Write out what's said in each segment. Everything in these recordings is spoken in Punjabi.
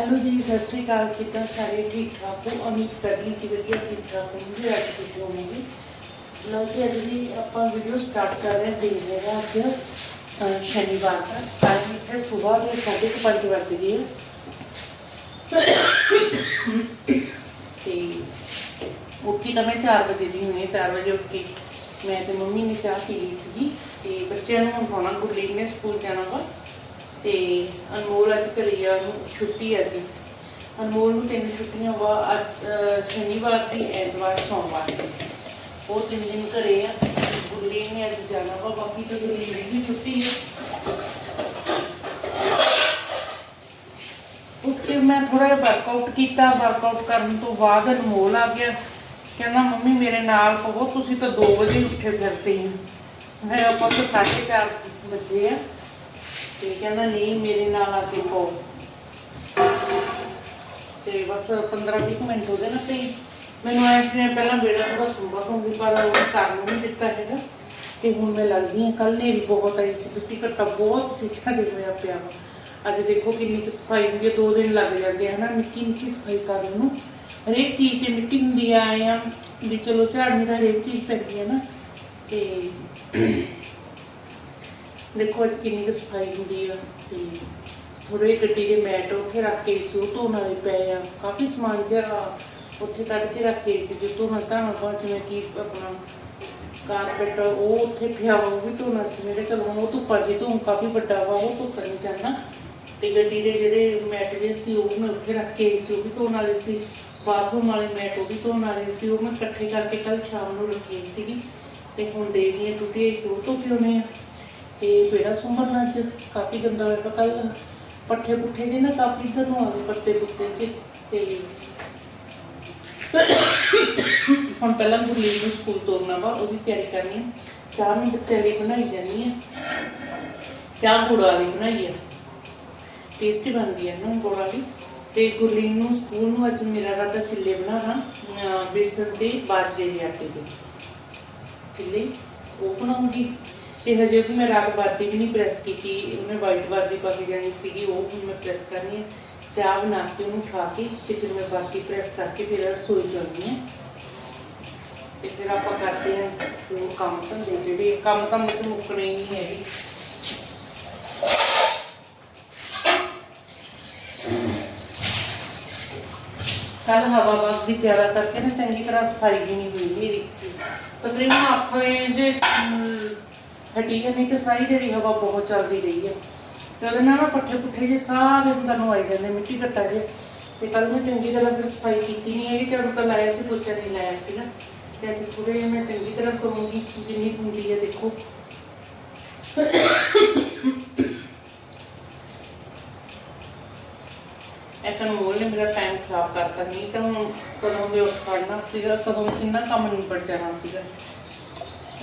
ਹੈਲੋ ਜੀ, ਸਤਿ ਸ਼੍ਰੀ ਅਕਾਲ, ਕਿੱਦਾਂ ਸਾਰੇ? ਠੀਕ ਠਾਕ ਹੋ? ਉਮੀਦ ਕਰਦੀ ਕਿ ਵਧੀਆ, ਠੀਕ ਠਾਕ ਹੋਣਗੇ ਅੱਜ ਠੀਕ ਹੋਣਗੇ ਲਓ ਜੀ, ਅੱਜ ਦੀ ਆਪਾਂ ਵੀਡੀਓ ਸਟਾਰਟ ਕਰ ਰਹੇ ਹਾਂ ਦਿਨ ਹੈਗਾ ਅੱਜ ਸ਼ਨੀਵਾਰ ਦਾ। ਟਾਈਮ ਇੱਥੇ ਸਵੇਰ ਦੇ 5:30 ਵੱਜ ਗਏ ਆ। ਤੇ ਉੱਠੀ ਤਾਂ ਮੈਂ 4 ਵਜੇ ਦੀ ਹੋਣੀ 4 ਵਜੇ ਉੱਠ ਕੇ ਮੈਂ ਤੇ ਮੰਮੀ ਨੇ ਚਾਹ ਪੀ ਲਈ ਸੀਗੀ। ਤੇ ਬੱਚਿਆਂ ਨੂੰ ਹੁਣ ਹੋਣਾ ਗੁਰਲੀਨ ਨੇ ਸਕੂਲ ਜਾਣਾ ਵਾ। ਤੇ ਅਨਮੋਲ ਅੱਜ ਘਰੇ ਆ ਉਹਨੂੰ ਛੁੱਟੀ ਅੱਜ ਅਨਮੋਲ ਨੂੰ ਤਿੰਨ ਛੁੱਟੀਆਂ ਵਾ ਅੱਜ, ਸ਼ਨੀਵਾਰ ਦੀ ਐਤਵਾਰ ਸੋਮਵਾਰ ਦੀ ਉਹ ਤਿੰਨ ਦਿਨ ਘਰੇ ਆ ਗੁਰਲੀਨ ਨੇ ਅੱਜ ਜਾਣਾ ਵਾ ਬਾਕੀ ਤਾਂ ਗੁਰਲੀਨ ਦੀ ਛੁੱਟੀ ਹੈ ਉੱਠ ਮੈਂ ਥੋੜਾ ਜਿਹਾ ਵਰਕਆਊਟ ਕੀਤਾ ਵਰਕਆਊਟ ਕਰਨ ਤੋਂ ਬਾਅਦ ਅਨਮੋਲ ਆ ਗਿਆ। ਕਹਿੰਦਾ ਮੰਮੀ ਮੇਰੇ ਨਾਲ ਪਵੋ ਤੁਸੀਂ ਤਾਂ 2 ਵਜੇ ਉੱਠੇ ਫਿਰਦੇ ਹੋ। ਮੈਂ ਆਪਾਂ ਤਾਂ 4:30 ਵਜੇ ਆ। ਤੇ ਕਹਿੰਦਾ ਨਹੀਂ, ਮੇਰੇ ਨਾਲ ਆ ਕੇ ਪਾਓ ਤੇ ਬਸ 15-20 ਮਿੰਟ ਹੋ ਗਏ ਨਾ ਤੇ ਮੈਨੂੰ ਐ ਸੀ ਪਹਿਲਾਂ ਬੇੜਾ ਥੋੜਾ ਸੁੰਬਾ ਹੁੰਦੀ ਪਰ ਉਹ ਕਰਨ ਨੂੰ ਨਹੀਂ ਦਿੱਤਾ ਹੈਗਾ। ਤੇ ਹੁਣ ਮੈਂ ਲੱਗਦੀ ਹਾਂ ਕੱਲ ਨੇਰੀ ਬਹੁਤ ਆਈ ਸੀ, ਮਿੱਟੀ ਘੱਟਾ ਬਹੁਤ ਚੀਜ਼ਾਂ ਦੇ ਹੋਇਆ ਪਿਆ ਵਾ। ਅੱਜ ਦੇਖੋ ਕਿੰਨੀ ਕੁ ਸਫ਼ਾਈ ਹੁੰਦੀ ਹੈ, ਦੋ ਦਿਨ ਲੱਗ ਜਾਂਦੇ ਆ ਹਨਾ ਨਿੱਕੀ ਨਿੱਕੀ ਸਫ਼ਾਈ ਕਰਨ ਨੂੰ। ਹਰੇਕ ਚੀਜ਼ ਤੇ ਮਿੱਟੀ ਹੁੰਦੀ ਆ ਆ ਵੀ ਚਲੋ ਝਾੜਨੀ ਤਾਂ ਹਰੇਕ ਚੀਜ਼ ਪੈਂਦੀ ਹੈ ਨਾ। ਤੇ ਦੇਖੋ ਅੱਜ ਕਿੰਨੀ ਕੁ ਸਫ਼ਾਈ ਹੁੰਦੀ ਆ ਤੇ ਥੋੜੇ ਗੱਡੀ ਦੇ ਮੈਟ ਉੱਥੇ ਰੱਖ ਕੇ ਸੀ, ਉਹ ਧੋਣ ਵਾਲੇ ਪਏ ਆ। ਕਾਫੀ ਸਮਾਨ ਜਿਹਾ ਉੱਥੇ ਕੱਢ ਕੇ ਰੱਖ ਕੇ ਸੀ ਜੋ ਧੋਣਾ ਤਾਂ ਬਾਅਦ ਜਿਵੇਂ ਕਿ ਆਪਣਾ ਕਾਰਪੈਟ ਉਹ ਉੱਥੇ ਪਿਆ ਉਹ ਵੀ ਧੋਣਾ ਸੀ। ਮੇਰੇ ਚਲੋ ਉਹ ਧੁੱਪਾਂ ਦੀ ਧੂਮ ਕਾਫੀ ਵੱਡਾ ਵਾ, ਉਹ ਧੁੱਪ ਨਹੀਂ ਜਾਂਦਾ। ਤੇ ਗੱਡੀ ਦੇ ਜਿਹੜੇ ਮੈਟ ਜੇ ਸੀ, ਉਹ ਮੈਂ ਉੱਥੇ ਰੱਖ ਕੇ ਸੀ, ਉਹ ਵੀ ਧੋਣ ਵਾਲੇ ਸੀ। ਬਾਥਰੂਮ ਵਾਲੇ ਮੈਟ ਉਹ ਵੀ ਧੋਣ ਵਾਲੇ ਸੀ, ਉਹ ਮੈਂ ਇਕੱਠੇ ਕਰਕੇ ਕੱਲ ਸ਼ਾਮ ਨੂੰ ਰੱਖੀ ਹੋਈ ਸੀਗੀ। ਤੇ ਹੁਣ ਦੇਖਦੀ ਹਾਂ ਟੁੱਟੇ ਉਹ ਧੋ ਕੇ ਆਉਣੇ ਆ ਤੇ ਬੇੜਾ ਸੁੰਬਰਨਾ ਚ ਕਾਫੀ ਗੰਦਾ ਹੋਇਆ ਪਤਾ ਹੀ ਪੱਠੇ ਪੁੱਠੇ ਜੇ ਨਾ ਕਾਫੀ ਇੱਧਰ ਨੂੰ ਆ ਗਏ ਪੱਤੇ ਪੁੱਤੇ ਚ ਤੇ ਹੁਣ ਪਹਿਲਾਂ ਗੁਰਲੀਨ ਨੂੰ ਸਕੂਲ ਤੋਰਨਾ ਵਾ, ਉਹਦੀ ਤਿਆਰੀ ਕਰਨੀ ਚਾਹ ਨੂੰ ਬੱਚਿਆਂ ਲਈ ਬਣਾਈ ਜਾਣੀ ਹੈ ਚਾਹ ਗੁੜ ਵਾਲੀ ਬਣਾਈ ਹੈ ਟੇਸਟੀ ਬਣਦੀ ਹੈ ਨਾ ਗੁੜ ਵਾਲੀ। ਤੇ ਗੁਰਲੀਨ ਨੂੰ ਸਕੂਲ ਨੂੰ ਅੱਜ ਮੇਰਾ ਰਾਤਾ ਚਿੱਲੇ ਬਣਾਉਣਾ ਅਹ ਬੇਸਨ ਤੇ ਬਾਜਰੇ ਦੇ ਆਟੇ ਦੇ। ਚਿੱਲੇ ਉਹ ਬਣਾਉਂਗੀ। ਤੇ ਹਜੇ ਉਹਦੀ ਮੈਂ ਰਾਤ ਬਾਤੀ ਵੀ ਨਹੀਂ ਪ੍ਰੈਸ ਕੀਤੀ, ਉਹਨੇ ਵਾਈਟ ਵਰਦੀ ਪਾ ਕੇ ਜਾਣੀ ਸੀਗੀ, ਉਹ ਹੁਣ ਮੈਂ ਪ੍ਰੈਸ ਕਰਨੀ ਹੈ। ਚਾਹ ਬਣਾ ਕੇ ਉਹਨੂੰ ਖਾ ਕੇ ਤੇ ਫਿਰ ਮੈਂ ਬਾਕੀ ਪ੍ਰੈਸ ਕਰਕੇ ਫਿਰ ਰਸੋਈ ਜਾਂਦੀ ਹਾਂ। ਤੇ ਫਿਰ ਆਪਾਂ ਕਰਦੇ ਹਾਂ ਉਹ ਕੰਮ ਧੰਦੇ ਜਿਹੜੇ, ਕੰਮ ਤਾਂ ਮੁੱਕ ਮੁੱਕਣੇ ਨਹੀਂ ਹੈਗੇ। ਕੱਲ ਹਵਾ ਬਸ ਦੀ ਜ਼ਿਆਦਾ ਕਰਕੇ ਨਾ ਚੰਗੀ ਤਰ੍ਹਾਂ ਸਫ਼ਾਈ ਵੀ ਨਹੀਂ ਹੋਈ ਮੇਰੀ। ਸੀ ਤਕਰੀਬਨ ਅੱਖਵੇਂ ਜੇ ਹਟੀ ਹੈ, ਨਹੀਂ ਤੇ ਸਾਰੀ ਜਿਹੜੀ ਹਵਾ ਬਹੁਤ ਚੱਲਦੀ ਰਹੀ ਹੈ। ਤੇ ਉਹਦੇ ਨਾਲ ਨਾ ਪੱਠੇ ਪੁੱਠੇ ਜੇ ਸਾਰੇ ਅੰਦਰ ਨੂੰ ਆਈ ਜਾਂਦੇ, ਮਿੱਟੀ ਘੱਟਾ ਜੇ ਤੇ ਕੱਲ ਮੈਂ ਚੰਗੀ ਤਰ੍ਹਾਂ ਫਿਰ ਸਫ਼ਾਈ ਕੀਤੀ ਨਹੀਂ ਹੈਗੀ ਝਾੜੂ ਤਾਂ ਲਾਇਆ ਸੀ, ਪੋਚਾ ਨਹੀਂ ਲਾਇਆ ਸੀਗਾ। ਤੇ ਅੱਜ ਥੋੜੇ ਜਿਹੇ ਮੈਂ ਚੰਗੀ ਤਰ੍ਹਾਂ ਕਰੂੰਗੀ, ਜਿੰਨੀ ਹੁੰਦੀ ਹੈ ਦੇਖੋ। ਇੱਕ ਅਨਮੋਲ ਨੇ ਮੇਰਾ ਟਾਈਮ ਖਰਾਬ ਕਰਤਾ। ਨਹੀਂ ਤਾਂ ਹੁਣ ਕਦੋਂ ਦੇ ਉੱਠ ਖੜਨਾ ਸੀਗਾ, ਕਦੋਂ ਕਿੰਨਾ ਕੰਮ ਨਿਬੜ ਜਾਣਾ ਸੀਗਾ।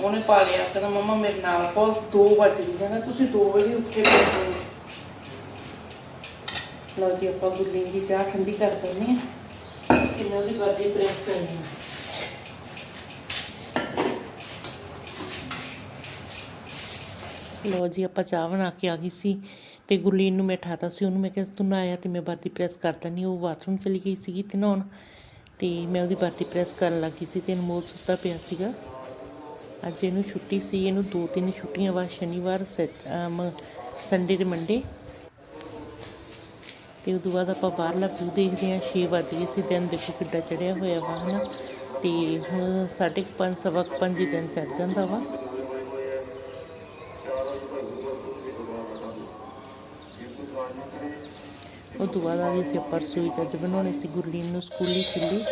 ਉਹਨੇ ਪਾ ਲਿਆ, ਕਹਿੰਦਾ, ਮੰਮਾ, ਮੇਰੇ ਨਾਲ ਕੋਲ 2 ਵਜੇ ਕਹਿੰਦਾ, ਤੁਸੀਂ 2 ਵਜੇ ਉੱਠੇ ਪਏ ਹੋ। ਲਓ ਜੀ, ਆਪਾਂ ਗੁਰਲੀਨ ਦੀ ਚਾਹ ਠੰਡੀ ਕਰ ਦਿੰਦੇ ਹਾਂ। ਕਿੰਨਾ ਦੀ ਬਾਦੀ ਪ੍ਰੈਸ ਕਰਨੀ ਹੈ। ਲੋ ਜੀ, ਆਪਾਂ ਚਾਹ ਬਣਾ ਕੇ ਆ ਗਈ ਸੀ ਤੇ ਗੁਰਲੀਨ ਨੂੰ ਮੈਂ ਠਾਤਾ ਸੀ, ਉਹਨੂੰ ਮੈਂ ਕਿਹਾ, ਤੂੰ ਨਾ ਆਇਆ ਤੇ ਮੈਂ ਬਾਤੀ ਪ੍ਰੈਸ ਕਰ ਦਿੰਦੀ ਉਹ ਬਾਥਰੂਮ ਚਲੀ ਗਈ ਸੀਗੀ ਤੇ ਨਹਾਉਣ ਤੇ ਮੈਂ ਉਹਦੀ ਬਾਤੀ ਪ੍ਰੈਸ ਕਰਨ ਲੱਗੀ ਸੀ ਤੇ ਅਨਮੋਲ ਸੁੱਤਾ ਪਿਆ ਸੀਗਾ। ਅੱਜ ਇਹਨੂੰ ਛੁੱਟੀ ਸੀ, ਇਹਨੂੰ ਦੋ ਤਿੰਨ ਛੁੱਟੀਆਂ ਬਾਅਦ ਸ਼ਨੀਵਾਰ ਸੰਡੇ ਤੇ ਮੰਡੇ ਤੇ ਉਦੋਂ ਬਾਅਦ ਆਪਾਂ ਬਾਹਰਲਾ ਵਿਊ ਦੇਖਦੇ ਹਾਂ 6 ਵਜ ਗਏ ਸੀ, ਦਿਨ ਦੇਖੋ ਕਿੱਡਾ ਚੜਿਆ ਹੋਇਆ ਵਾ, ਹਨਾ। ਤੇ ਹੁਣ ਸਾਢੇ ਕੁ ਪੰਜ, ਸਵਾ ਕੁ ਪੰਜ ਦਿਨ ਚੜ ਜਾਂਦਾ ਵਾ। ਉਹ ਤੋਂ ਬਾਅਦ ਆ ਗਏ ਸੀ ਆਪਾਂ ਰਸੋਈ 'ਚ ਅੱਜ ਬਣਾਉਣੇ ਸੀ, ਗੁਰਲੀਨ ਨੂੰ ਸਕੂਲੀ ਚਿੱਲੀ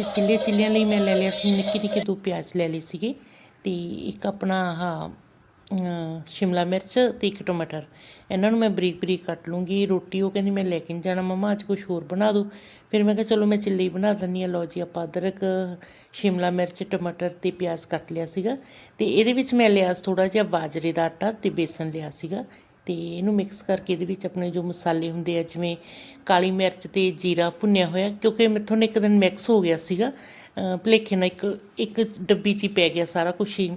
ਬਣਾਉਣੇ ਸੀ ਚਿੱਲੇ ਚਿੱਲਿਆਂ ਲਈ ਮੈਂ ਲੈ ਲਿਆ ਸੀ, ਨਿੱਕੀ ਨਿੱਕੀ ਦੋ ਪਿਆਜ਼ ਲੈ ਲਈ ਸੀਗੇ ਤੇ ਇੱਕ ਆਪਣਾ ਆਹ ਸ਼ਿਮਲਾ ਮਿਰਚ ਤੇ ਇੱਕ ਟਮਾਟਰ। ਇਹਨਾਂ ਨੂੰ ਮੈਂ ਬਰੀਕ ਬਰੀਕ ਕੱਟ ਲੂੰਗੀ, ਰੋਟੀ ਉਹ ਕਹਿੰਦੀ ਮੈਂ ਲੈ ਕੇ ਨਹੀਂ ਜਾਣਾ, ਮਮਾ ਅੱਜ ਕੁਝ ਹੋਰ ਬਣਾ ਦਿਓ ਫਿਰ ਮੈਂ ਕਿਹਾ ਚਲੋ ਮੈਂ ਚਿੱਲੀ ਬਣਾ ਦਿੰਦੀ ਹਾਂ। ਲਓ ਜੀ, ਆਪਾਂ ਅਦਰਕ, ਸ਼ਿਮਲਾ ਮਿਰਚ, ਟਮਾਟਰ ਤੇ ਪਿਆਜ਼ ਕੱਟ ਲਿਆ ਸੀਗਾ ਤੇ ਇਹਦੇ ਵਿੱਚ ਮੈਂ ਲਿਆ ਥੋੜਾ ਜਿਹਾ ਬਾਜਰੇ ਦਾ ਆਟਾ ਤੇ ਬੇਸਨ ਲਿਆ ਸੀਗਾ। ਤੇ ਇਹਨੂੰ ਮਿਕਸ ਕਰਕੇ ਇਹਦੇ ਵਿੱਚ ਆਪਣੇ ਜੋ ਮਸਾਲੇ ਹੁੰਦੇ ਆ, ਜਿਵੇਂ ਕਾਲੀ ਮਿਰਚ ਤੇ ਜੀਰਾ ਭੁੰਨਿਆ ਹੋਇਆ, ਕਿਉਂਕਿ ਮੈਥੋਂ ਨਾ ਇੱਕ ਦਿਨ ਮਿਕਸ ਹੋ ਗਿਆ ਸੀਗਾ, ਅਹ ਭੁਲੇਖੇ ਨਾਲ ਇੱਕ ਇੱਕ ਡੱਬੀ 'ਚ ਹੀ ਪੈ ਗਿਆ ਸਾਰਾ ਕੁਝ ਹੀ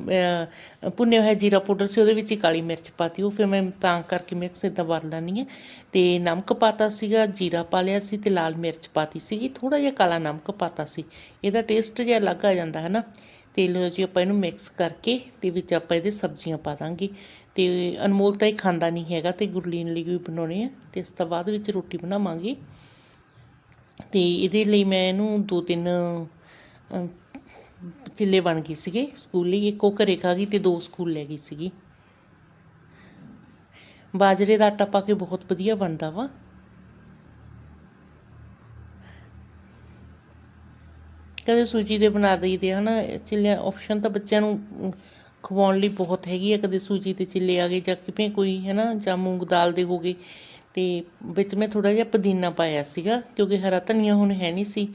ਭੁੰਨਿਆ ਹੋਇਆ ਜੀਰਾ ਪਾਊਡਰ ਸੀ, ਉਹਦੇ ਵਿੱਚ ਹੀ ਕਾਲੀ ਮਿਰਚ ਪਾਤੀ, ਉਹ ਫਿਰ ਮੈਂ ਤਾਂ ਕਰਕੇ ਮਿਕਸ ਇਦਾਂ ਕਰ ਲੈਂਦੀ ਹਾਂ। ਤੇ ਨਮਕ ਪਾਤਾ ਸੀਗਾ, ਜੀਰਾ ਪਾ ਲਿਆ ਸੀ ਤੇ ਲਾਲ ਮਿਰਚ ਪਾਤੀ ਸੀਗੀ ਥੋੜਾ ਜਿਹਾ ਕਾਲਾ ਨਮਕ ਪਾਤਾ ਸੀ, ਇਹਦਾ ਟੇਸਟ ਜਿਹਾ ਅਲੱਗ ਆ ਜਾਂਦਾ ਹੈ ਨਾ ਤੇ ਲਓ ਜੀ ਆਪਾਂ ਇਹਨੂੰ ਮਿਕਸ ਕਰਕੇ ਤੇ ਵਿੱਚ ਆਪਾਂ ਇਹਦੇ ਸਬਜ਼ੀਆਂ ਪਾ ਦਾਂਗੇ। ਤੇ ਅਨਮੋਲ ਤਾਂ ਇਹ ਖਾਂਦਾ ਨਹੀਂ ਹੈਗਾ ਤੇ ਗੁਰਲੀਨ ਲਈ ਵੀ ਬਣਾਉਣੇ ਆ ਤੇ ਇਸ ਤੋਂ ਬਾਅਦ ਵਿੱਚ ਰੋਟੀ ਬਣਾਵਾਂਗੇ। ਤੇ ਇਹਦੇ ਲਈ ਮੈਂ ਇਹਨੂੰ ਦੋ ਤਿੰਨ ਚਿੱਲੇ ਬਣ ਗਏ ਸੀਗੇ ਸਕੂਲ ਲਈ। ਇੱਕ ਉਹ ਘਰੇ ਖਾ ਗਈ ਤੇ ਦੋ ਸਕੂਲ ਲੈ ਗਈ ਸੀਗੀ। ਬਾਜਰੇ ਦਾ ਆਟਾ ਪਾ ਕੇ ਬਹੁਤ ਵਧੀਆ ਬਣਦਾ ਵਾ। ਕਦੇ ਸੂਜੀ ਦੇ ਬਣਾ ਦਈਦੇ ਹਨਾ ਚਿੱਲੇ ਆਪਸ਼ਨ ਤਾਂ ਬੱਚਿਆਂ ਨੂੰ ਖਵਾਉਣ ਲਈ ਬਹੁਤ ਹੈਗੀ ਆ, ਕਦੇ ਸੂਜੀ 'ਤੇ ਚਿੱਲੇ ਆ ਗਏ ਜਾਂ ਕਿਵੇਂ ਕੋਈ ਹੈ ਨਾ ਜਾਂ ਮੂੰਗ ਦਾਲ ਦੇ ਹੋ ਗਏ। ਤੇ ਵਿੱਚ ਮੈਂ ਥੋੜਾ ਜਿਹਾ ਪੁਦੀਨਾ ਪਾਇਆ ਸੀਗਾ, ਕਿਉਂਕਿ ਹਰਾ ਧਨੀਆ ਹੁਣ ਹੈ ਨਹੀਂ ਸੀ।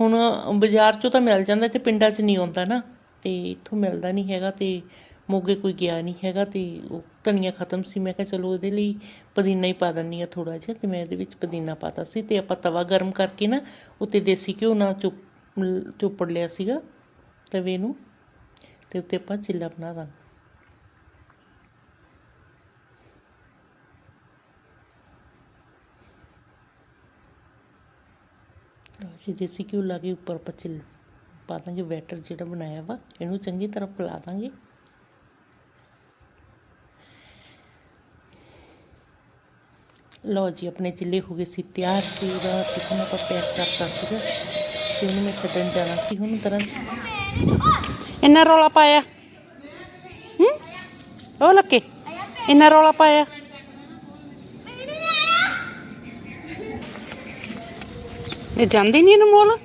ਹੁਣ ਬਾਜ਼ਾਰ 'ਚੋਂ ਤਾਂ ਮਿਲ ਜਾਂਦਾ ਤੇ ਪਿੰਡਾਂ 'ਚ ਨਹੀਂ ਆਉਂਦਾ ਨਾ। ਤੇ ਇੱਥੋਂ ਮਿਲਦਾ ਨਹੀਂ ਹੈਗਾ ਤੇ ਮੋਗੇ ਕੋਈ ਗਿਆ ਨਹੀਂ ਹੈਗਾ ਤੇ ਉਹ ਧਨੀਆ ਖਤਮ ਸੀ। ਮੈਂ ਕਿਹਾ ਚਲੋ ਇਹਦੇ ਲਈ ਪੁਦੀਨਾ ਹੀ ਪਾ ਦਿੰਨੀ ਆ ਥੋੜਾ ਜਿਹਾ ਤੇ ਮੈਂ ਇਹਦੇ ਵਿੱਚ ਪੁਦੀਨਾ ਪਾਤਾ ਸੀ ਤੇ ਆਪਾਂ ਤਵਾ ਗਰਮ ਕਰਕੇ ਨਾ ਉੱਤੇ ਦੇਸੀ ਘਿਓ ਨਾਲ ਚੁੱਪ, ਚੋਪੜ ਲਿਆ ਸੀਗਾ ਤਵੇ ਨੂੰ। ਤੇ ਉੱਤੇ ਆਪਾਂ ਚਿੱਲਾ ਬਣਾ ਦਾਂਗੇ। ਲਓ ਦੇਸੀ ਘਿਓ ਲਾ ਕੇ ਉੱਪਰ ਆਪਾਂ ਚਿੱਲ ਪਾ ਦਾਂਗੇ, ਬੈਟਰ ਜਿਹੜਾ ਬਣਾਇਆ ਵਾ, ਇਹਨੂੰ ਚੰਗੀ ਤਰ੍ਹਾਂ ਫੈਲਾ ਦਾਂਗੇ। ਲਓ ਜੀ, ਆਪਣੇ ਚਿੱਲੇ ਹੋ ਗਏ ਸੀ ਤਿਆਰ ਸੀ ਉਹਦਾ ਟਿਫਨ ਆਪਾਂ ਪੈਕ ਕਰਤਾ ਸੀਗਾ। ਤੇ ਉਹਨੂੰ ਮੈਂ ਕੱਢਣ ਜਾਣਾ ਸੀ ਹੁਣ ਤਰ੍ਹਾਂ ਇੰਨਾ ਰੌਲਾ ਪਾਇਆ? ਹੂੰ? ਉਹ ਲੱਕੇ ਇੰਨਾ ਰੌਲਾ ਪਾਇਆ? ਇਹ ਜਾਂਦੀ ਨਹੀਂ ਇਹਨੂੰ ਮੋਲ?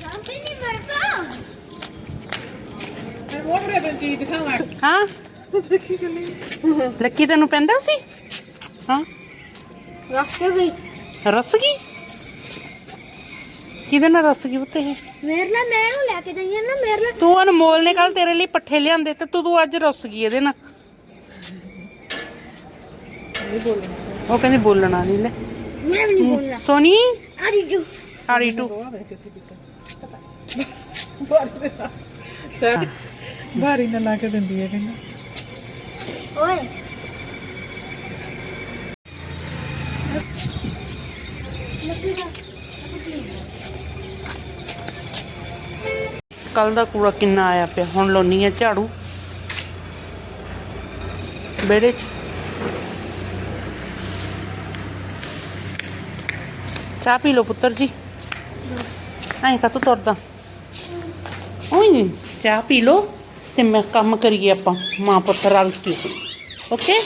ਜਾਂਦੇ ਨਹੀਂ ਮਰਦਾ ਹਾਂ? ਲੱਕੀ ਤੈਨੂੰ ਪੈਂਦਾ ਸੀ? ਹਾਂ? ਰਸਤੇ ਵੀ ਰਸ ਗਈ? ਕਿਹਦੇ ਨਾਲ ਰਸ ਗਈ ਉੱਤੇ ਇਹ? ਮੇਰੇ ਮੈਂ ਇਹਨੂੰ ਲੈ ਕੇ ਜਾਈਏ ਨਾ ਮੇਰੇ ਤੂੰ ਅਨਮੋਲ ਨੇ ਕੱਲ ਤੇਰੇ ਲਈ ਪੱਠੇ ਲਿਆਂਦੇ ਤੇ ਤੂੰ ਤੂੰ ਅੱਜ ਰੁੱਸ ਗਈ ਇਹਦੇ ਨਾਲ। ਉਹ ਕਹਿੰਦੀ ਬੋਲਣਾ ਨਹੀਂ ਲੈ। ਮੈਂ ਵੀ ਨਹੀਂ ਬੋਲਣਾ। ਸੋਨੀ? ਅਰੀ ਜੂ। ਆਰੀ ਟੂ ਭਾਰੀ ਨਾ ਲਾ ਕੇ ਦਿੰਦੀ ਹੈ ਕਹਿੰਦਾ। ਓਏ ਕੱਲ ਦਾ ਕੂੜਾ ਕਿੰਨਾ ਆਇਆ ਪਿਆ? ਹੁਣ ਲਾਉਣੀ ਆ ਝਾੜੂ। ਵਿਹੜੇ 'ਚ। ਚਾਹ ਪੀ ਲਓ ਪੁੱਤਰ ਜੀ। ਐਂ ਕਾ ਤੂੰ ਤੁਰਦਾ? ਓਏ ਨੀ ਚਾਹ ਪੀ ਲੋ ਤੇ ਮੈਂ ਕੰਮ ਕਰੀਏ ਆਪਾਂ, ਮਾਂ ਪੁੱਤ ਰਲ ਕੇ। ਓਕੇ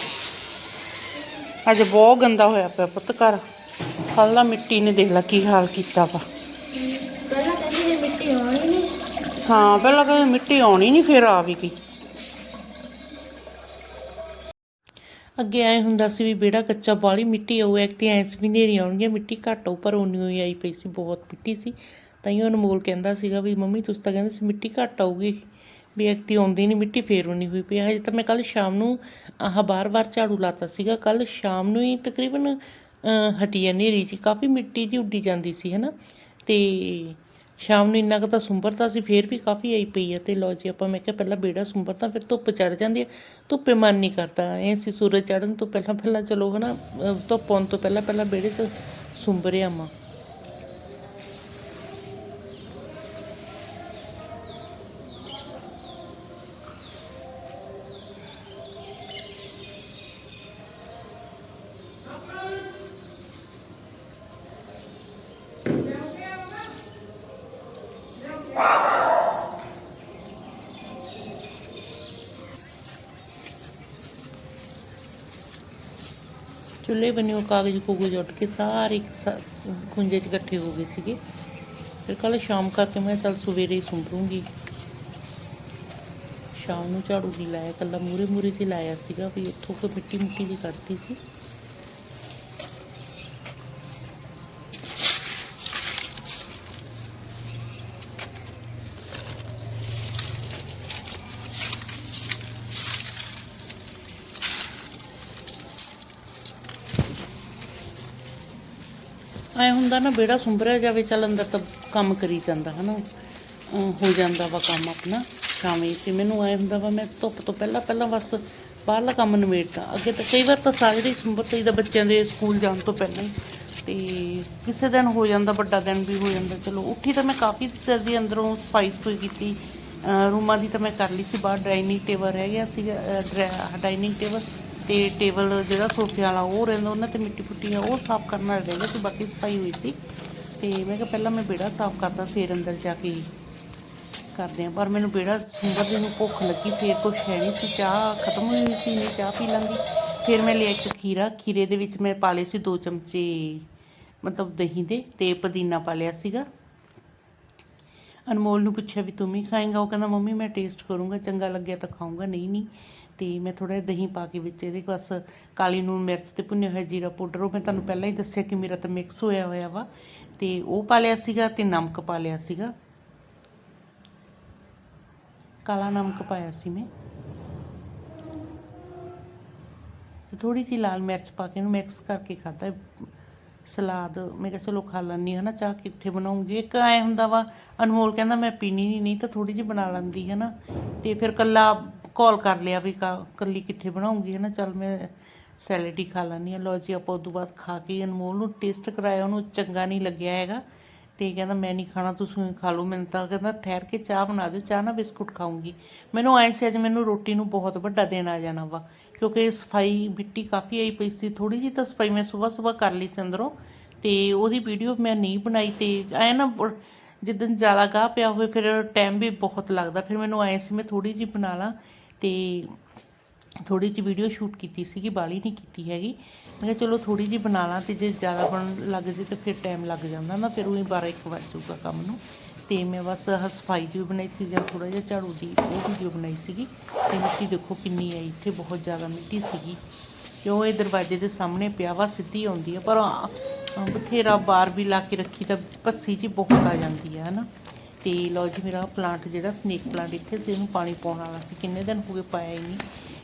ਅੱਜ ਬਹੁਤ ਗੰਦਾ ਹੋਇਆ ਪਿਆ ਪੁੱਤ ਘਰ। ਕੱਲ ਦਾ ਮਿੱਟੀ ਨੇ ਦੇਖ ਲਾ ਕੀ ਹਾਲ ਕੀਤਾ ਵਾ ਪਹਿਲਾਂ ਕਹਿੰਦੀ ਇਹ ਮਿੱਟੀ ਆਉਣੀ ਨਹੀਂ ਹਾਂ, ਪਹਿਲਾਂ ਕਹਿੰਦੇ ਮਿੱਟੀ ਆਉਣੀ ਨਹੀਂ, ਫਿਰ ਆ ਵੀ ਗਈ। ਅੱਗੇ ਐ ਹੁੰਦਾ ਸੀ ਵੀ ਬੇੜਾ ਕੱਚਾ ਬਾਲੀ ਮਿੱਟੀ ਆਊ ਐਕ ਤੇ ਐ ਵੀ ਨੇਰੀ ਆਉਣਗੀਆਂ, ਮਿੱਟੀ ਘੱਟ ਆਊ, ਪਰ ਉਨੀ ਹੋਈ ਆਈ ਪਈ ਸੀ, ਬਹੁਤ ਮਿੱਟੀ ਸੀ। ਤਾਂ ਹੀ ਅਨਮੋਲ ਕਹਿੰਦਾ ਸੀਗਾ ਵੀ, ਮੰਮੀ, ਤੁਸੀਂ ਤਾਂ ਕਹਿੰਦੇ ਸੀ ਮਿੱਟੀ ਘੱਟ ਆਊਗੀ, ਵੀ ਐਕ ਤੇ ਆਉਂਦੀ ਨਹੀਂ, ਮਿੱਟੀ ਫੇਰ ਉਨੀ ਹੋਈ ਪਈ ਹਜੇ ਤਾਂ ਮੈਂ ਕੱਲ ਸ਼ਾਮ ਨੂੰ ਆਹ ਬਾਰ-ਬਾਰ ਝਾੜੂ ਲਾਤਾ ਸੀਗਾ। ਕੱਲ ਸ਼ਾਮ ਨੂੰ ਹੀ ਤਕਰੀਬਨ ਹਟੀ ਆ ਨੇਰੀ ਜੀ, ਕਾਫੀ ਮਿੱਟੀ ਜੀ ਉੱਡੀ ਜਾਂਦੀ ਸੀ, ਹਨਾ? ਤੇ ਸ਼ਾਮ ਨੂੰ ਇੰਨਾ ਕੁ ਤਾਂ ਸੁੰਬਰਤਾ ਸੀ, ਫੇਰ ਵੀ ਕਾਫੀ ਆਈ ਪਈ ਆ ਤੇ ਲਓ ਜੀ, ਆਪਾਂ ਮੈਂ ਕਿਹਾ ਪਹਿਲਾਂ ਬੇੜਾ ਸੁੰਬਰਤਾ ਫਿਰ ਧੁੱਪ ਚੜ ਜਾਂਦੀ ਹੈ, ਧੁੱਪੇ ਮਨ ਨਹੀਂ ਕਰਦਾ, ਐ ਸੀ ਸੂਰਜ ਚੜਨ ਤੋਂ ਪਹਿਲਾਂ ਪਹਿਲਾਂ ਚਲੋ ਹਨਾ, ਅਹ ਧੁੱਪ ਆਉਣ ਤੋਂ ਪਹਿਲਾਂ ਪਹਿਲਾਂ ਬੇੜੇ 'ਚ ਸੁੰਬਰਿਆ ਮਾਂ। ਬਣੇ ਬੰਨਿਓ ਕਾਗਜ਼ ਕੂਗਜ਼ ਉੱਟ ਕੇ ਸਾਰੇ ਇੱਕ ਖੁੰਝੇ 'ਚ ਇਕੱਠੇ ਹੋ ਗਏ ਸੀਗੇ। ਫਿਰ ਕੱਲ ਸ਼ਾਮ ਕਰਕੇ ਮੈਂ ਕਿਹਾ ਚੱਲ ਸਵੇਰੇ ਹੀ ਸੁੰਭਰੂੰਗੀ। ਸ਼ਾਮ ਨੂੰ ਝਾੜੂ ਨਹੀਂ ਲਾਇਆ ਕੱਲਾ ਮੂਰੇ ਮੂਰੇ ਤੇ ਲਾਇਆ ਸੀਗਾ ਵੀ ਉੱਥੋਂ ਕੋਈ ਮਿੱਟੀ ਮੁੱਟੀ ਜੀ ਕੱਢਦੀ ਸੀ ਐ ਹੁੰਦਾ ਨਾ ਬੇੜਾ ਸੁੰਭਰਿਆ ਜਾਵੇ, ਚੱਲ ਅੰਦਰ ਤਾਂ ਕੰਮ ਕਰੀ ਜਾਂਦਾ, ਹਨਾ। ਅਮ ਹੋ ਜਾਂਦਾ ਵਾ ਕੰਮ ਆਪਣਾ ਸ਼ਾਮੇ ਤੇ ਮੈਨੂੰ ਐ ਹੁੰਦਾ ਵਾ, ਮੈਂ ਧੁੱਪ ਤੋਂ ਪਹਿਲਾਂ ਪਹਿਲਾਂ ਬਸ ਬਾਹਰਲਾ ਕੰਮ ਨਿਬੇੜਦਾ ਅੱਗੇ ਤਾਂ ਕਈ ਵਾਰ ਤਾਂ ਸਾਰੇ ਹੀ ਸੁੰਭਰ ਚਾਹੀਦਾ ਬੱਚਿਆਂ ਦੇ ਸਕੂਲ ਜਾਣ ਤੋਂ ਪਹਿਲਾਂ ਹੀ। ਤੇ ਕਿਸੇ ਦਿਨ ਹੋ ਜਾਂਦਾ, ਵੱਡਾ ਦਿਨ ਵੀ ਹੋ ਜਾਂਦਾ। ਚਲੋ, ਉੱਠੀ ਤਾਂ ਮੈਂ ਕਾਫੀ ਦੇਰ ਦੀ ਅੰਦਰੋਂ ਸਫ਼ਾਈ ਸਫੂਈ ਕੀਤੀ। ਰੂਮਾਂ ਦੀ ਤਾਂ ਮੈਂ ਕਰ ਲਈ ਸੀ, ਬਾਹਰ ਡਾਈਨਿੰਗ ਟੇਬਲ ਰਹਿ ਗਿਆ ਸੀਗਾ ਡਾਈਨਿੰਗ ਟੇਬਲ। ਤੇ ਟੇਬਲ ਜਿਹੜਾ ਸੋਫੇ ਵਾਲਾ ਉਹ ਰਹਿੰਦਾ, ਉਹਨਾਂ ਤੇ ਮਿੱਟੀ ਪੁੱਟੀ ਆ, ਉਹ ਸਾਫ਼ ਕਰਨਾ ਰਹਿ ਗਿਆ ਸੀ ਬਾਕੀ ਸਫ਼ਾਈ ਹੋਈ ਸੀ। ਤੇ ਮੈਂ ਕਿਹਾ ਪਹਿਲਾਂ ਮੈਂ ਵਿਹੜਾ ਸਾਫ਼ ਕਰਦਾ, ਫਿਰ ਅੰਦਰ ਜਾ ਕੇ ਕਰਦੇ ਆ, ਪਰ ਮੈਨੂੰ ਵਿਹੜਾ ਸੁੰਦਰ ਦੀ ਨੂੰ ਭੁੱਖ ਲੱਗੀ, ਫਿਰ ਕੁਛ ਹੈ ਨਹੀਂ ਸੀ, ਚਾਹ ਖਤਮ ਹੋਈ ਹੋਈ ਸੀ ਨਹੀਂ ਚਾਹ ਪੀ ਲਾਂਗੀ। ਫਿਰ ਮੈਂ ਲਿਆ ਇੱਕ ਖੀਰਾ, ਖੀਰੇ ਦੇ ਵਿੱਚ ਮੈਂ ਪਾ ਲਏ ਸੀ ਦੋ ਚਮਚੇ, ਮਤਲਬ ਦਹੀਂ ਦੇ, ਤੇ ਪੁਦੀਨਾ ਪਾ ਲਿਆ ਸੀਗਾ। ਅਨਮੋਲ ਨੂੰ ਪੁੱਛਿਆ ਵੀ ਤੂੰ ਵੀ ਖਾਏਂਗਾ, ਉਹ ਕਹਿੰਦਾ ਮੰਮੀ ਮੈਂ ਟੇਸਟ ਕਰੂੰਗਾ, ਚੰਗਾ ਲੱਗਿਆ ਤਾਂ ਖਾਊਂਗਾ, ਨਹੀਂ ਨਹੀਂ। ਤੇ ਮੈਂ ਥੋੜਾ ਦਹੀਂ ਪਾ ਕੇ ਵਿੱਚ ਇਹਦੇ ਬਸ ਕਾਲੀ ਨੂਨ ਮਿਰਚ ਤੇ ਭੁੰਨਿਆ ਹੋਇਆ ਜੀਰਾ ਪਾਊਡਰ, ਉਹ ਮੈਂ ਤੁਹਾਨੂੰ ਪਹਿਲਾਂ ਹੀ ਦੱਸਿਆ ਕਿ ਮੇਰਾ ਤਾਂ ਮਿਕਸ ਹੋਇਆ ਹੋਇਆ ਵਾ। ਤੇ ਉਹ ਪਾ ਲਿਆ ਸੀਗਾ ਤੇ ਨਮਕ ਪਾ ਲਿਆ ਸੀਗਾ। ਕਾਲਾ ਨਮਕ ਪਾਇਆ ਸੀ ਮੈਂ। ਤੇ ਥੋੜੀ ਜਿਹੀ ਲਾਲ ਮਿਰਚ ਪਾ ਕੇ ਇਹਨੂੰ ਮਿਕਸ ਕਰਕੇ ਖਾਦਾ ਸਲਾਦ, ਮੈਂ ਕਿਹਾ ਚਲੋ ਖਾ ਲੈਂਦੀ ਹੈ ਨਾ, ਚਾਹ ਕਿੱਥੇ ਬਣਾਉਂਗੀ? ਇੱਕ ਐ ਹੁੰਦਾ ਵਾ, ਅਨਮੋਲ ਕਹਿੰਦਾ ਮੈਂ ਪੀਣੀ ਨਹੀਂ ਨਹੀਂ ਤਾਂ ਥੋੜੀ ਜਿਹੀ ਬਣਾ ਲੈਂਦੀ, ਹੈ ਨਾ? ਤੇ ਫਿਰ ਕੱਲਾ ਕਾਲ ਕਰ ਲਿਆ ਵੀ ਕਾ- ਕੱਲੀ ਕਿੱਥੇ ਬਣਾਉਂਗੀ ਹੈ ਨਾ ਚਲ ਮੈਂ ਸੈਲਡ ਹੀ ਖਾ ਲੈਂਦੀ ਹਾਂ। ਲੋ ਜੀ, ਆਪਾਂ ਉਦੋਂ ਬਾਅਦ ਖਾ ਕੇ ਅਨਮੋਲ ਨੂੰ ਟੇਸਟ ਕਰਾਇਆ, ਉਹਨੂੰ ਚੰਗਾ ਨਹੀਂ ਲੱਗਿਆ ਹੈਗਾ। ਤੇ ਕਹਿੰਦਾ, ਮੈਂ ਨਹੀਂ ਖਾਣਾ, ਤੁਸੀਂ ਖਾ ਲਓ। ਮੈਨੂੰ ਤਾਂ ਕਹਿੰਦਾ, ਠਹਿਰ ਕੇ ਚਾਹ ਬਣਾ ਦਿਓ, ਚਾਹ ਨਾਲ ਬਿਸਕੁਟ ਖਾਊਂਗੀ। ਮੈਨੂੰ ਐ ਸੀ, ਅੱਜ ਮੈਨੂੰ ਰੋਟੀ ਨੂੰ ਬਹੁਤ ਵੱਡਾ ਦਿਨ ਆ ਜਾਣਾ ਵਾ, ਕਿਉਂਕਿ ਸਫ਼ਾਈ ਮਿੱਟੀ ਕਾਫੀ ਆਈ ਪਈ ਸੀ। ਥੋੜੀ ਜਿਹੀ ਤਾਂ ਸਫ਼ਾਈ ਮੈਂ ਸਵੇਰ ਸਵੇਰ ਕਰ ਲਈ ਸੀ ਅੰਦਰੋਂ, ਤੇ ਉਹਦੀ ਵੀਡੀਓ ਮੈਂ ਨਹੀਂ ਬਣਾਈ, ਤੇ ਐ ਨਾ ਬ- ਜਿੱਦਣ ਜ਼ਿਆਦਾ ਗਾਹ ਪਿਆ ਹੋਵੇ, ਫਿਰ ਟਾਈਮ ਵੀ ਬਹੁਤ ਲੱਗਦਾ। ਫਿਰ ਮੈਨੂੰ ਐ ਸੀ, ਮੈਂ ਥੋੜੀ ਜਿਹੀ ਬਣਾ ਲਾਂ। ਤੇ ਥੋੜੀ ਜਿਹੀ ਵੀਡੀਓ ਸ਼ੂਟ ਕੀਤੀ ਸੀਗੀ, ਬਾਲੀ ਨਹੀਂ ਕੀਤੀ ਹੈਗੀ। ਮੈਂ ਕਿਹਾ ਚਲੋ ਥੋੜੀ ਜਿਹੀ ਬਣਾ ਲਾਂ ਤੇ ਜੇ ਜ਼ਿਆਦਾ ਬਣਨ ਲੱਗ ਜੇ ਤਾਂ ਫਿਰ ਟਾਈਮ ਲੱਗ ਜਾਂਦਾ ਨਾ, ਫਿਰ ਉਹੀ 12 ਇੱਕ ਵੱਜ ਜਾਊਗਾ ਕੰਮ ਨੂੰ। ਤੇ ਮੈਂ ਬਸ ਆਹ ਸਫ਼ਾਈ ਦੀ ਵੀ ਬਣਾਈ ਸੀ, ਜਾਂ ਥੋੜਾ ਜਿਹਾ ਝਾੜੂ ਦੀ ਉਹ ਵੀਡੀਓ ਬਣਾਈ ਸੀਗੀ। ਤੇ ਮਿੱਟੀ ਦੇਖੋ ਕਿੰਨੀ ਆਈ, ਇੱਥੇ ਬਹੁਤ ਜ਼ਿਆਦਾ ਮਿੱਟੀ ਸੀਗੀ। ਕਿਉਂ ਇਹ ਦਰਵਾਜ਼ੇ ਦੇ ਸਾਹਮਣੇ ਪਿਆ ਵਾ, ਸਿੱਧੀ ਆਉਂਦੀ ਆ, ਪਰ ਬਥੇਰਾ ਬਾਰ ਵੀ ਲਾ ਕੇ ਰੱਖੀ ਤਾਂ ਪੱਸੀ ਜੀ ਬਹੁਤ ਆ ਜਾਂਦੀ ਹੈ ਹਨਾ। ਤੇ ਲਓ ਜੀ ਮੇਰਾ ਪਲਾਂਟ ਜਿਹੜਾ ਸਨੇਕ ਪਲਾਂਟ ਇੱਥੇ ਸੀ ਇਹਨੂੰ ਪਾਣੀ ਪਾਉਣ ਵਾਲਾ ਸੀ। ਕਿੰਨੇ ਦਿਨ ਹੋ ਗਏ ਪਾਇਆ ਹੀ ਨਹੀਂ।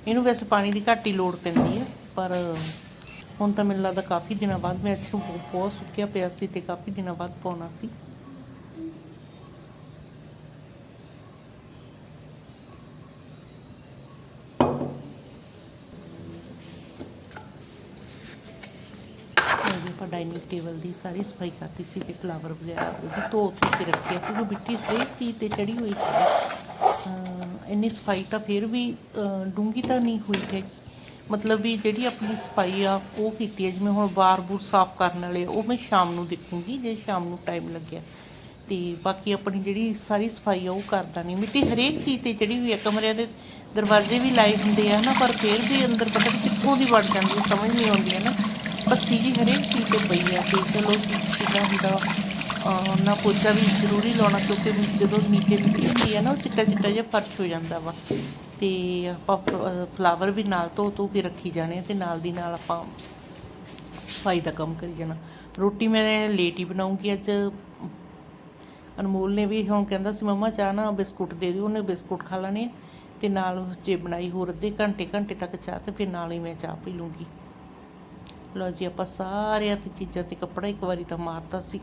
ਇਹਨੂੰ ਵੈਸੇ ਪਾਣੀ ਦੀ ਘੱਟ ਹੀ ਲੋੜ ਪੈਂਦੀ ਹੈ ਪਰ ਹੁਣ ਤਾਂ ਮੈਨੂੰ ਲੱਗਦਾ ਕਾਫੀ ਦਿਨਾਂ ਬਾਅਦ ਮੈਂ ਇੱਥੋਂ ਬਹੁਤ- ਬਹੁਤ ਸੁੱਕਿਆ ਪਿਆ ਸੀ ਤੇ ਕਾਫੀ ਦਿਨਾਂ ਬਾਅਦ ਪਾਉਣਾ ਸੀ ਉਹਦੇ ਆਪਾਂ ਡਾਈਨਿੰਗ ਟੇਬਲ ਦੀ ਸਾਰੀ ਸਫ਼ਾਈ ਕਰਤੀ ਸੀ ਤੇ ਫਲਾਵਰ ਵਗੈਰਾ ਉਹ ਵੀ ਧੋ ਧੋ ਕੇ ਰੱਖਿਆ ਕਿਉਂਕਿ ਮਿੱਟੀ ਹਰੇਕ ਚੀਜ਼ ਤੇ ਚੜੀ ਹੋਈ ਸੀ। ਇੰਨੀ ਸਫ਼ਾਈ ਤਾਂ ਫਿਰ ਵੀ ਡੂੰਗੀ ਤਾਂ ਨਹੀਂ ਹੋਈ ਹੈ। ਮਤਲਬ ਵੀ ਜਿਹੜੀ ਆਪਣੀ ਸਫ਼ਾਈ ਆ, ਉਹ ਕੀਤੀ ਹੈ। ਜਿਵੇਂ ਹੁਣ ਬਾਰ ਬੂਰ ਸਾਫ਼ ਕਰਨ ਵਾਲੇ, ਉਹ ਮੈਂ ਸ਼ਾਮ ਨੂੰ ਦੇਖੂੰਗੀ, ਜੇ ਸ਼ਾਮ ਨੂੰ ਟਾਈਮ ਲੱਗਿਆ। ਤੇ ਬਾਕੀ ਆਪਣੀ ਜਿਹੜੀ ਸਾਰੀ ਸਫ਼ਾਈ ਆ, ਉਹ ਕਰਦਾ ਨਹੀਂ। ਮਿੱਟੀ ਹਰੇਕ ਚੀਜ਼ ਤੇ ਚੜੀ ਹੋਈ ਹੈ। ਕਮਰਿਆਂ ਦੇ ਦਰਵਾਜ਼ੇ ਵੀ ਲਾਏ ਹੁੰਦੇ ਆ ਨਾ, ਪਰ ਫਿਰ ਵੀ ਅੰਦਰ ਪਤਾ ਨਹੀਂ ਕਿੱਥੋਂ ਦੀ ਵੜ ਜਾਂਦੀ ਸਮਝ ਨਹੀਂ ਆਉਂਦੀ ਹੈ ਨਾ। ਪੱਸੀ ਜੀ ਹਰੇਕ ਚੀਜ਼ ਤੇ ਪਈ ਆ ਤੇ ਚਲੋ ਜਿੱਦਾਂ ਹੁੰਦਾ ਅਹ ਨਾ ਪੋਚਾ ਵੀ ਜ਼ਰੂਰੀ ਲਾਉਣਾ ਕਿਉਂਕਿ ਜਦੋਂ ਨੀਚੇ ਮਿੱਟੀ ਹੁੰਦੀ ਹੈ ਨਾ, ਉਹ ਚਿੱਟਾ ਚਿੱਟਾ ਜਿਹਾ ਫਰਸ਼ ਹੋ ਜਾਂਦਾ ਵਾ। ਤੇ ਆਪਾਂ ਫਲਾਵਰ ਵੀ ਨਾਲ ਧੋ ਧੋ ਕੇ ਰੱਖੀ ਜਾਣੇ ਆ ਤੇ ਨਾਲ ਦੀ ਨਾਲ ਆਪਾਂ ਸਫ਼ਾਈ ਦਾ ਕੰਮ ਕਰੀ ਜਾਣਾ। ਰੋਟੀ ਮੈਂ ਲੇਟ ਹੀ ਬਣਾਉਂਗੀ ਅੱਜ। ਅਨਮੋਲ ਨੇ ਵੀ ਹੁਣ ਕਹਿੰਦਾ ਸੀ, ਮੰਮਾ ਚਾਹ ਨਾ ਬਿਸਕੁਟ ਦੇ ਦਿਓ, ਉਹਨੇ ਬਿਸਕੁਟ ਖਾ ਲੈਣੇ ਆ ਤੇ ਨਾਲ ਜੇ ਬਣਾਈ ਹੋਰ ਅੱਧੇ ਘੰਟੇ ਘੰਟੇ ਤੱਕ ਚਾਹ ਤੇ ਫਿਰ ਨਾਲ ਹੀ ਮੈਂ ਚਾਹ ਪੀ ਲੂੰਗੀ। ਲਓ ਜੀ, ਆਪਾਂ ਸਾਰਿਆਂ ਤੇ ਚੀਜ਼ਾਂ ਤੇ ਕੱਪੜਾ ਇੱਕ ਵਾਰੀ ਤਾਂ ਮਾਰਤਾ ਸੀ।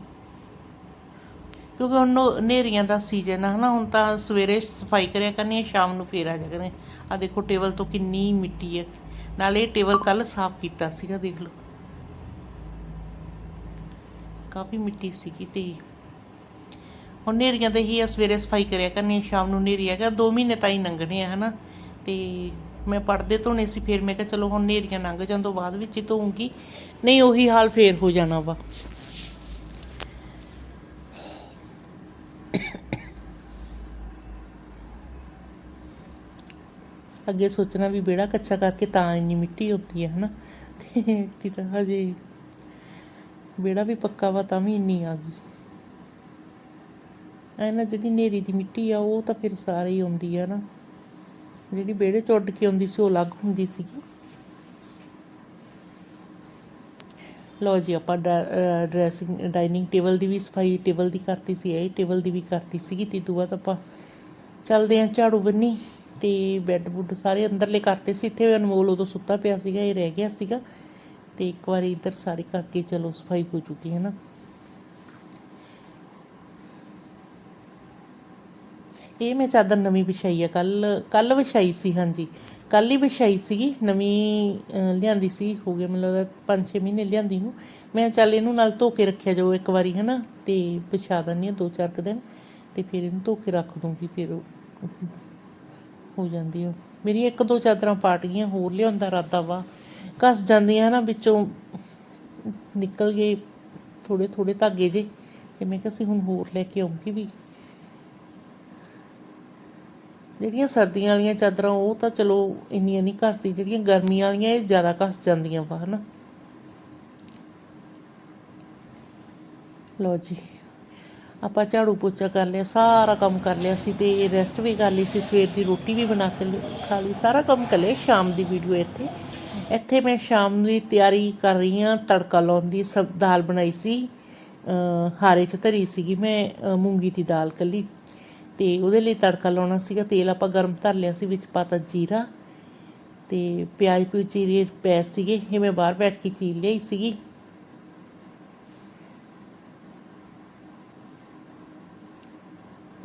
ਕਿਉਂਕਿ ਹੁਣ ਨੇਰੀਆਂ ਦਾ ਸੀਜ਼ਨ ਆ, ਹਨਾ, ਹੁਣ ਤਾਂ ਸਵੇਰੇ ਸਫ਼ਾਈ ਕਰਿਆ ਕਰਨੀ ਹੈ ਸ਼ਾਮ ਨੂੰ ਫੇਰ ਆ ਜਾ ਕਰਨੇ ਆ। ਦੇਖੋ, ਟੇਬਲ ਤੋਂ ਕਿੰਨੀ ਮਿੱਟੀ ਹੈ ਨਾਲੇ ਟੇਬਲ ਕੱਲ ਸਾਫ਼ ਕੀਤਾ ਸੀਗਾ, ਦੇਖ ਲਓ। ਕਾਫੀ ਮਿੱਟੀ ਸੀਗੀ ਤੇ ਹੁਣ ਨੇਰੀਆਂ ਦੇ ਹੀ ਆ, ਸਵੇਰੇ ਸਫ਼ਾਈ ਕਰਿਆ ਕਰਨੀ ਸ਼ਾਮ ਨੂੰ ਨੇਰੀ ਹੈਗਾ 2 ਮਹੀਨੇ ਤਾਂ ਹੀ ਲੰਘਣੇ ਆ, ਹਨਾ। ਤੇ ਮੈਂ ਪਰਦੇ ਧੋਣੇ ਸੀ, ਫਿਰ ਮੈਂ ਕਿਹਾ ਚਲੋ ਹੁਣ ਨੇਰੀਆਂ ਲੰਘ ਜਾਣ ਤੋਂ ਬਾਅਦ ਵਿੱਚ ਹੀ ਧੋਉਂਗੀ ਨਹੀਂ, ਉਹੀ ਹਾਲ ਫੇਰ ਹੋ ਜਾਣਾ ਵਾ। ਅੱਗੇ ਸੋਚਣਾ ਵੀ ਬੇੜਾ ਕੱਚਾ ਕਰਕੇ ਤਾਂ ਇੰਨੀ ਮਿੱਟੀ ਹੁੰਦੀ ਹੈ ਹਨਾ। ਤੇ ਤਾਂ ਹਜੇ ਬੇੜਾ ਵੀ ਪੱਕਾ ਵਾ ਤਾਂ ਵੀ ਇੰਨੀ ਆ ਗਈ। ਐ ਨਾ ਜਿਹੜੀ ਨੇਰੀ ਦੀ ਮਿੱਟੀ ਆ, ਉਹ ਤਾਂ ਫਿਰ ਸਾਰੇ ਹੀ ਆਉਂਦੀ ਆ ਨਾ। ਜਿਹੜੀ ਵਿਹੜੇ ਚ ਉੱਡ ਕੇ ਆਉਂਦੀ ਸੀ, ਉਹ ਅਲੱਗ ਹੁੰਦੀ ਸੀਗੀ। ਲਓ ਜੀ, ਆਪਾਂ ਡਰੈਸਿੰਗ ਡਾਈਨਿੰਗ ਟੇਬਲ ਦੀ ਵੀ ਸਫ਼ਾਈ ਟੇਬਲ ਦੀ ਕਰਤੀ ਸੀ, ਇਹ ਟੇਬਲ ਦੀ ਵੀ ਕਰਤੀ ਸੀਗੀ। ਤੇ ਦੂਆ ਤਾਂ ਆਪਾਂ ਚੱਲਦੇ ਆਂ ਝਾੜੂ ਬੰਨੀ ਤੇ ਬੈੱਡ ਬੁੱਡ ਸਾਰੇ ਅੰਦਰਲੇ ਕਰਤੇ ਸੀ। ਇੱਥੇ ਅਨਮੋਲ ਉਦੋਂ ਸੁੱਤਾ ਪਿਆ ਸੀਗਾ, ਇਹ ਰਹਿ ਗਿਆ ਸੀਗਾ। ਤੇ ਇੱਕ ਵਾਰੀ ਇੱਧਰ ਸਾਰੇ ਕਰਕੇ ਚਲੋ ਸਫ਼ਾਈ ਹੋ ਚੁੱਕੀ ਹੈ ਨਾ। ਇਹ ਮੈਂ ਚਾਦਰ ਨਵੀਂ ਵਿਛਾਈ ਆ, ਕੱਲ ਕੱਲ ਵਿਛਾਈ ਸੀ, ਹਾਂਜੀ। ਕੱਲ ਹੀ ਵਿਛਾਈ ਸੀਗੀ, ਨਵੀਂ ਲਿਆਂਦੀ ਸੀ, ਹੋ ਗਿਆ ਮੈਨੂੰ ਲੱਗਦਾ 5-6 ਮਹੀਨੇ ਲਿਆਂਦੀ ਨੂੰ। ਮੈਂ ਚੱਲ ਇਹਨੂੰ ਨਾਲ ਧੋ ਕੇ ਰੱਖਿਆ ਜਾਓ ਇੱਕ ਵਾਰੀ, ਹਨਾ, ਤੇ ਵਿਛਾ ਦਿੰਦੀ ਆ ਦੋ ਚਾਰ ਕੁ ਦਿਨ, ਤੇ ਫਿਰ ਇਹਨੂੰ ਧੋ ਕੇ ਰੱਖ ਦੂੰਗੀ, ਫਿਰ ਹੋ ਜਾਂਦੀ ਆ। ਮੇਰੀ ਇੱਕ ਦੋ ਚਾਦਰਾਂ ਪਾਟ ਗਈਆਂ, ਹੋਰ ਲਿਆਉਂਦਾ ਰਾਦਾ ਵਾ। ਘਸ ਜਾਂਦੀਆਂ ਨਾ, ਵਿੱਚੋਂ ਨਿਕਲ ਗਏ ਥੋੜੇ ਥੋੜੇ ਧਾਗੇ ਜੇ ਤੇ ਮੈਂ ਕਿਹਾ ਸੀ ਹੁਣ ਹੋਰ ਲੈ ਕੇ ਆਉਂਗੀ ਵੀ। ਜਿਹੜੀਆਂ ਸਰਦੀਆਂ ਵਾਲੀਆਂ ਚਾਦਰਾਂ, ਉਹ ਤਾਂ ਚਲੋ ਇੰਨੀਆਂ ਨਹੀਂ ਘਸਦੀ, ਜਿਹੜੀਆਂ ਗਰਮੀਆਂ ਵਾਲੀਆਂ, ਇਹ ਜ਼ਿਆਦਾ ਘਸ ਜਾਂਦੀਆਂ ਵਾ, ਹਨਾ? ਲਓ ਜੀ, ਆਪਾਂ ਝਾੜੂ ਪੋਚਾ ਕਰ ਲਿਆ, ਸਾਰਾ ਕੰਮ ਕਰ ਲਿਆ ਸੀ ਤੇ ਰੈਸਟ ਵੀ ਕਰ ਲਈ ਸੀ, ਸਵੇਰ ਦੀ ਰੋਟੀ ਵੀ ਬਣਾ ਕੇ ਖਾ ਲਈ, ਸਾਰਾ ਕੰਮ ਕਰ ਲਿਆ ਸ਼ਾਮ ਦੀ ਵੀਡੀਓ ਇੱਥੇ। ਇੱਥੇ ਮੈਂ ਸ਼ਾਮ ਦੀ ਤਿਆਰੀ ਕਰ ਰਹੀ ਹਾਂ, ਤੜਕਾ ਲਾਉਣ ਦੀ ਸਬ ਦਾਲ ਬਣਾਈ ਸੀ ਹਾਰੇ ਚ ਧਰੀ ਸੀਗੀ ਮੈਂ ਮੂੰਗੀ ਦੀ ਦਾਲ ਕੱਲੀ। ਤੇ ਉਹਦੇ ਲਈ ਤੜਕਾ ਲਾਉਣਾ ਸੀਗਾ, ਤੇਲ ਆਪਾਂ ਗਰਮ ਧਰ ਲਿਆ ਸੀ, ਵਿੱਚ ਪਾਤਾ ਜੀਰਾ ਤੇ ਪਿਆਜ਼ ਪਿਊਜ਼ ਚੀਰੇ ਪੈ ਸੀਗੇ, ਇਹ ਮੈਂ ਬਾਹਰ ਬੈਠ ਕੇ ਚੀਰ ਲਈ ਸੀਗੀ।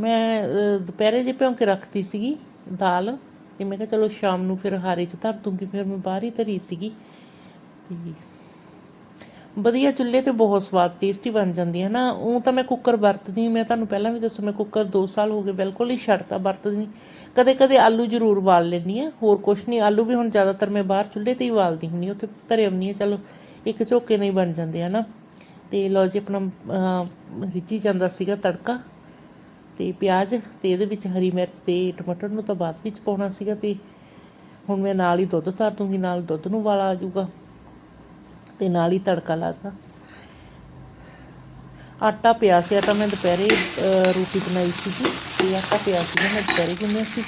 ਮੈਂ ਦੁਪਹਿਰੇ ਜੇ ਭਿਉਂ ਕੇ ਰੱਖਤੀ ਸੀਗੀ ਦਾਲ, ਤੇ ਮੈਂ ਕਿਹਾ ਚਲੋ ਸ਼ਾਮ ਨੂੰ ਫਿਰ ਹਾਰੇ ਚ ਧਰ ਦੂੰਗੀ, ਫਿਰ ਮੈਂ ਬਾਹਰ ਹੀ ਧਰੀ ਸੀਗੀ। ਤੇ ਵਧੀਆ ਚੁੱਲ੍ਹੇ ਤੇ ਬਹੁਤ ਸਵਾਦ ਟੇਸਟੀ ਬਣ ਜਾਂਦੀ ਹੈ ਨਾ। ਉਹ ਤਾਂ ਮੈਂ ਕੁੱਕਰ ਵਰਤਦੀ ਹਾਂ, ਮੈਂ ਤੁਹਾਨੂੰ ਪਹਿਲਾਂ ਵੀ ਦੱਸਿਆ ਮੈਂ ਕੁੱਕਰ 2 ਸਾਲ ਹੋ ਗਏ ਬਿਲਕੁਲ ਹੀ ਛੱਡਤਾ ਵਰਤਦੀ ਨਹੀਂ ਕਦੇ ਕਦੇ ਆਲੂ ਜ਼ਰੂਰ ਵਾਲ ਲੈਂਦੀ ਆ ਹੋਰ ਕੁਛ ਨਹੀਂ ਆਲੂ ਵੀ ਹੁਣ ਜ਼ਿਆਦਾਤਰ ਮੈਂ ਬਾਹਰ ਚੁੱਲ੍ਹੇ ਤੇ ਹੀ ਵਾਲਦੀ ਹੁੰਦੀ ਹਾਂ, ਉੱਥੇ ਧਰੇ ਆਉਂਦੀ ਹਾਂ। ਚਲੋ ਇੱਕ ਝੋਕੇ ਨਹੀਂ ਬਣ ਜਾਂਦੇ ਆ ਨਾ। ਤੇ ਲਓ ਜੀ ਆਪਣਾ ਰਿੱਝੀ ਜਾਂਦਾ ਸੀਗਾ ਤੜਕਾ। ਤੇ ਪਿਆਜ਼ ਤੇ ਇਹਦੇ ਵਿੱਚ ਹਰੀ ਮਿਰਚ ਤੇ ਟਮਾਟਰ ਨੂੰ ਤਾਂ ਬਾਅਦ ਵਿੱਚ ਪਾਉਣਾ ਸੀਗਾ। ਤੇ ਹੁਣ ਮੈਂ ਨਾਲ ਹੀ ਦੁੱਧ ਧਰ ਦੂੰਗੀ। ਨਾਲ ਦੁੱਧ ਨੂੰ ਵਾਲਾ ਆ ਜਾਊਗਾ। ਤੇ ਨਾਲ ਹੀ ਤੜਕਾ ਲਾਤਾ। ਆਟਾ ਪਿਆ ਸੀ ਤਾਂ ਮੈਂ ਦੁਪਹਿਰੇ ਰੋਟੀ ਬਣਾਈ ਸੀਗੀ ਤੇ ਆਟਾ ਪਿਆ ਸੀ ਮੈਂ ਦੁਪਹਿਰੇ ਗੁੰਨਿਆ ਸੀ।